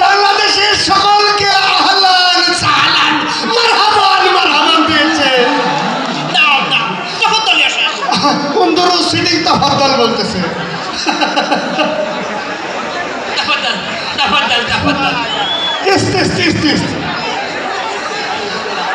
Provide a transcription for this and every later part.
বাংলাদেশের সকলকে আহলান সাহলান মারহাবান মারহাবান দিয়েছে। না না তফাদ্দল বলতেছে।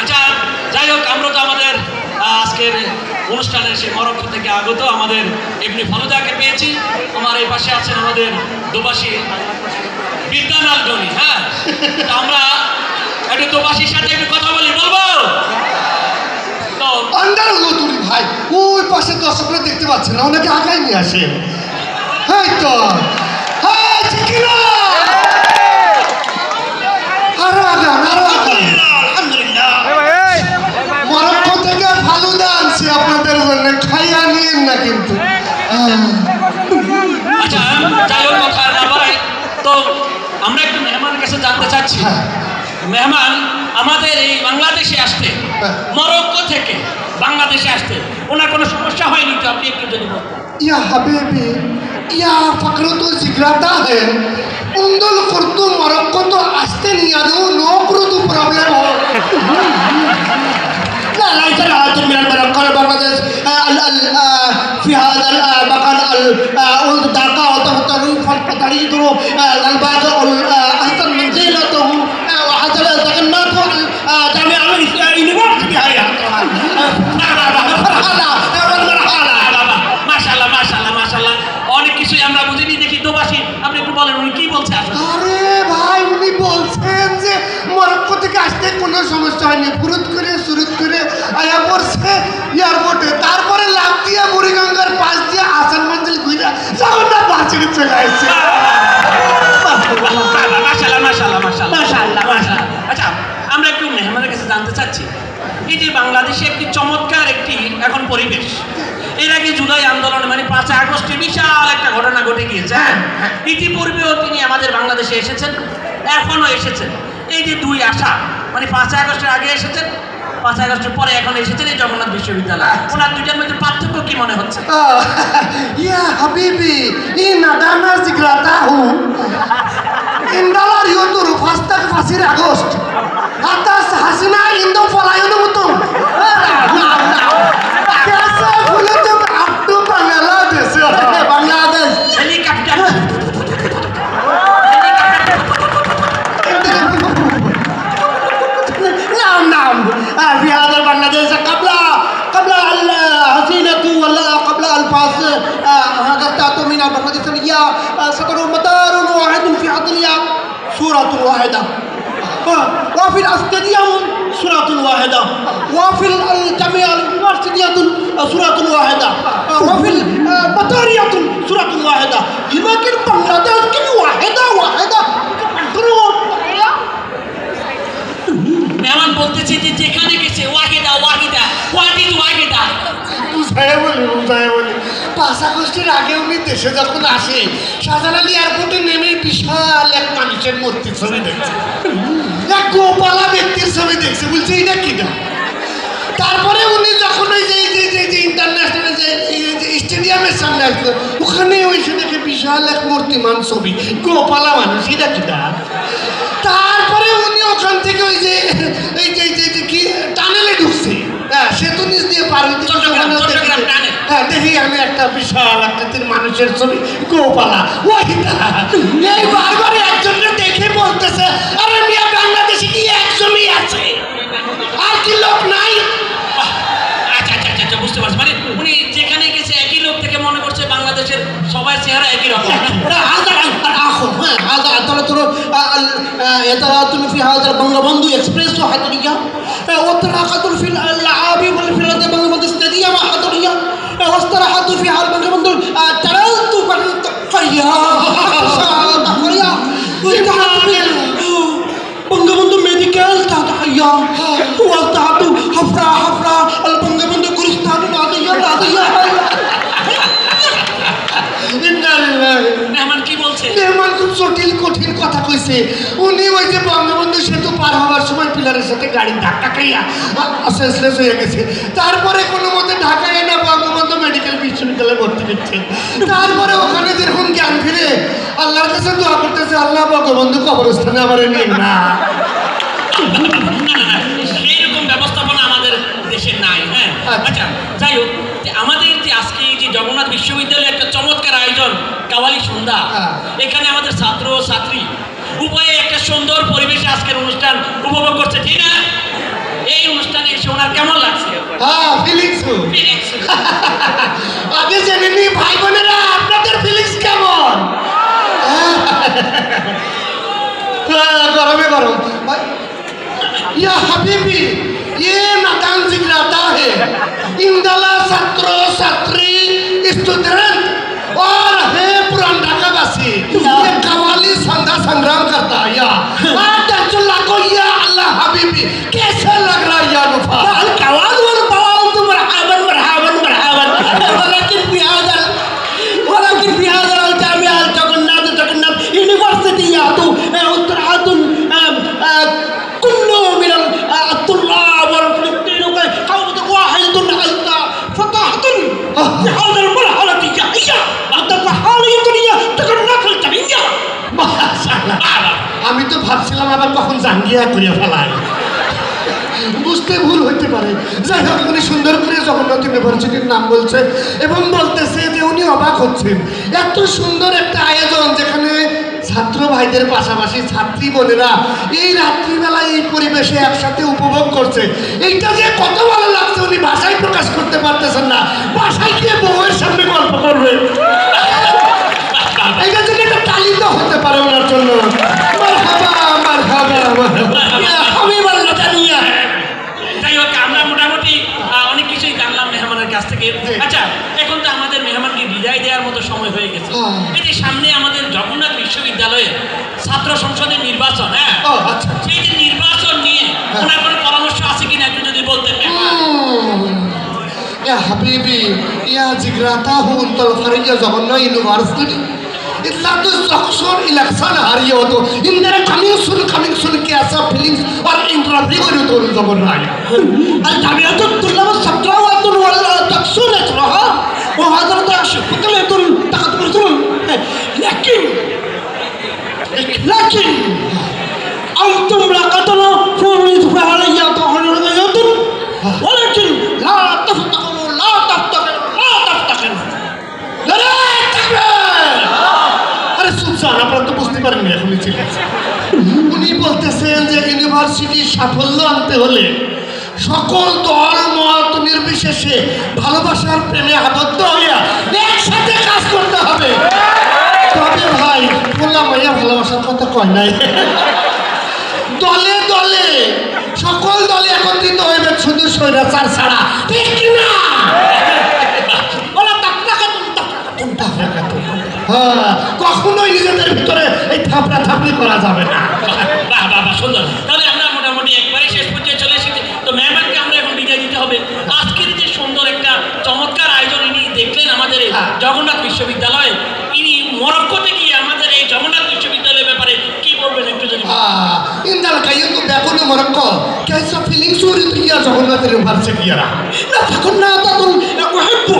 আচ্ছা যাই হোক আমরা তো আমাদের আজকের অনুষ্ঠানের সে মরক্কো থেকে আগত আমাদের এমনি ফলদাকে পেয়েছি। আমার এই পাশে আছেন আমাদের দুবাসী বিদ্যানাথ হ্যাঁ। আমরা একটু দুবাসীর সাথে একটু কথা বলি বলব? তো আন্ডার ভাই। ওই পাশে দর্শকরা দেখতে পাচ্ছে না আগায় নিয়ে আসে। হ্যাঁ তো। হ্যাঁ চিকিরা আরও আগান আরও আগান। মরক্কো থেকে ফালুদা আনছি আপনাদের জন্য খাইয়া নিয়েন না কিন্তু। আচ্ছা যাই হোক কথা আর না বাড়াই তো আমরা একটু মেহমানের কাছে জানতে চাচ্ছি। হ্যাঁ। মেহমান আমাদের এই বাংলাদেশে আসতে হ্যাঁ। মরক্কো থেকে বাংলাদেশে আসতে ওনার কোনো সমস্যা হয়নি তো? আপনি একটু যদি ইয়া হাবিবি ইয়া ফকরত জিগ্রাতা হে উন্দুল কুরতু মরক্কো তো আসতে পাঁচ আগস্টে বিশাল একটা ঘটনা ঘটে গিয়েছে হ্যাঁ? ইতিপূর্বেও তিনি আমাদের বাংলাদেশে এসেছেন এখনও এসেছেন। এই যে দুই আশা মানে পাঁচ আগস্টের আগে এসেছেন পাঁচ আগস্টের পরে এখন এসেছেন এই জগন্নাথ বিশ্ববিদ্যালয়। ওনার দুজন মধ্যে পার্থক্য কী মনে হচ্ছে? ইয়া হাবিবি ই নাদানা জিগ্রাতাহু ইন্দালার ইয়তুর ফাস্তাক ফাসির আগস্ট হাতা هي آه، سكنوا مدار واحد في عطلية سورة واحدة آه، وفي الاستاديوم سورة واحدة وفي الجامعة اليونيفرسيتية سورة واحدة آه، وفي البطارية سورة واحدة لكن بنغلاديش كل واحدة واحدة মেহমান বলতেছে যে যেখানে গেছে ওয়াহিদা ওয়াহিদা হোয়াট ইজ ওয়াহিদা বুঝায় বলি বুঝায় বলি পাঁচ আগস্টের আগে উনি দেশে যখন আসে শাহজালাল এয়ারপোর্টে নেমে বিশাল এক মানুষের মূর্তির ছবি দেখছে। এক গোপালা ব্যক্তির ছবি দেখছে বলছে এটা কি না তারপরে উনি যখন ওই যে যে যে যে ইন্টারন্যাশনাল যে স্টেডিয়ামের সামনে আসলো ওখানে ওই সে দেখে বিশাল এক মূর্তিমান ছবি গোপালা মানুষ এটা কি না তারপরে উনি ওখান থেকে ওই যে এই যে কি টানেলে ঢুকছে। হ্যাঁ সেতু নিচ দিয়ে পার হইতে দেখি আমি একটা বিশাল আকৃতির মানুষের ছবি গোপালা। ওয়াহিদা। এই বারবার একজনকে দেখে বলতেছে আরে মিয়া বাংলাদেশে কি একজনই আছে? আর কি লোক নাই? আচ্ছা, আচ্ছা আচ্ছা আচ্ছা বুঝতে পারছি। মানে উনি যেখানে গেছে একই লোক থেকে মনে করছে বাংলাদেশের সবাই চেহারা একই রকম। হ্যাঁ, তুমি বঙ্গবন্ধু এক্সপ্রেস হাতুরিয়া ও তারা ফিল আল্লাহ قرية قرية بنغبندو ميديكال تحية والتعب حفرة حفرة البنغبندو كريستان نادية نادية إنا لله মেহমান কি বলছে মেহমান খুব জটিল কঠিন কথা কইছে উনি ওই যে বঙ্গবন্ধু সেতু পার হওয়ার সময় পিলারের সাথে গাড়ি ধাক্কা খাইয়া সেন্সলেস হয়ে গেছে। তারপরে কোনো মতে ঢাকায় এনে বঙ্গবন্ধু মেডিকেল বিশ্ববিদ্যালয়ে ভর্তি করছে তারপরে ওখানে যেরকম জ্ঞান ফিরে আল্লাহর কাছে দোয়া করতেছে আল্লাহ বঙ্গবন্ধু কবরস্থানে আমার নিয়ে না। সেইরকম ব্যবস্থাপনা আমাদের দেশে নাই হ্যাঁ? আচ্ছা। যাই হোক আমাদের যে আজকে যে জগন্নাথ বিশ্ববিদ্যালয়ে একটা চমৎকার আয়োজন কাওয়ালি সন্ধ্যা হ্যাঁ। এখানে আমাদের ছাত্র ও ছাত্রী উভয়ে একটা সুন্দর পরিবেশে আজকের অনুষ্ঠান উপভোগ করছে ঠিক না? এই অনুষ্ঠানে এসে ওনার কেমন লাগছে? হ্যাঁ ফিলিংস আপনি জেনে নি ভাই বোনেরা संग्राम करता है या आज चुल्ला को या अल्लाह हबीबी कैसे लग रहा है या नुफा الكوان والبوال مرحبا مرحبا مرحبا ولكن في هذا ال- ولكن في هذا الجامعة الجغناث الجغناث يونيفرسيتي يعطوا أسرعة كل من ال- آه، الطلاب والفلسطين قوة واحدة أنت فتاحة في هذا ভাবছিলাম আবার কখন জাঙ্গিয়া করিয়া ফেলায় বুঝতে ভুল হইতে পারে। যাই হোক, উনি সুন্দর করে জগন্নাথ ইউনিভার্সিটির নাম বলছে এবং বলতেছে যে উনি অবাক হচ্ছেন। এত সুন্দর একটা আয়োজন যেখানে ছাত্র ভাইদের পাশাপাশি ছাত্রী বোনেরা এই রাত্রিবেলায় এই পরিবেশে একসাথে উপভোগ করছে। এইটা যে কত ভালো লাগছে, উনি ভাষায় প্রকাশ করতে পারতেছেন না। বাসায় গিয়ে বউয়ের সামনে গল্প করবে। নির্বাচন হ্যাঁ সেই যে নির্বাচন নিয়ে ওনার কোনো পরামর্শ আছে কিনা একটু যদি বলতে يا حبيبي يا جغراتاه انت الخارجية زمنا يونيفرسيتي that is action election হারিয়ে হতো আমি তো তুললাম সুলতান আপনারা তো বুঝতে পারেননি ছিলেন উনি বলতেছেন যে ইউনিভার্সিটির সাফল্য আনতে হলে সকল দল, মত নির্বিশেষে ভালোবাসার প্রেমে আবদ্ধ হইয়া একসাথে কাজ করতে হবে। তবে ভাই, বললাম, ভাইয়া, ভালোবাসার কথা কয় নাই। দলে দলে, সকল দলে একত্রিত হইবে শুধু স্বৈরাচার ছাড়া। ঠিক কিনা? নিজেদের ভিতরে এই থাপড়া থাপড়ি করা যাবে না। বাহ বাহ বাহ সুন্দর। তাহলে আমরা মোটামুটি একবারে শেষ পর্যায়ে চলে এসেছি। তো মেহমানকে আমরা এখন বিদায় দিতে হবে। আজকের যে সুন্দর একটা চমৎকার আয়োজন ইনি দেখলেন আমাদের হ্যাঁ। জগন্নাথ বিশ্ববিদ্যালয়। ইনি মরক্কোতে গিয়ে আমাদের এই জগন্নাথ বিশ্ববিদ্যালয়ের ব্যাপারে কি বলবেন একটু যদি kuna tiri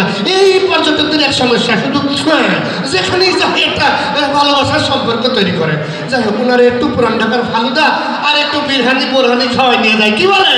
না এই পর্যটকদের এক সমস্যা শুধু হ্যাঁ, যেখানেই যাই একটা ভালোবাসার সম্পর্ক তৈরি করে। যাই হোক ওনার একটু পুরান ঢাকার ফালুদা আর একটু বিরহানি বোরহানি খাওয়াই নিয়ে যায় কি বলে?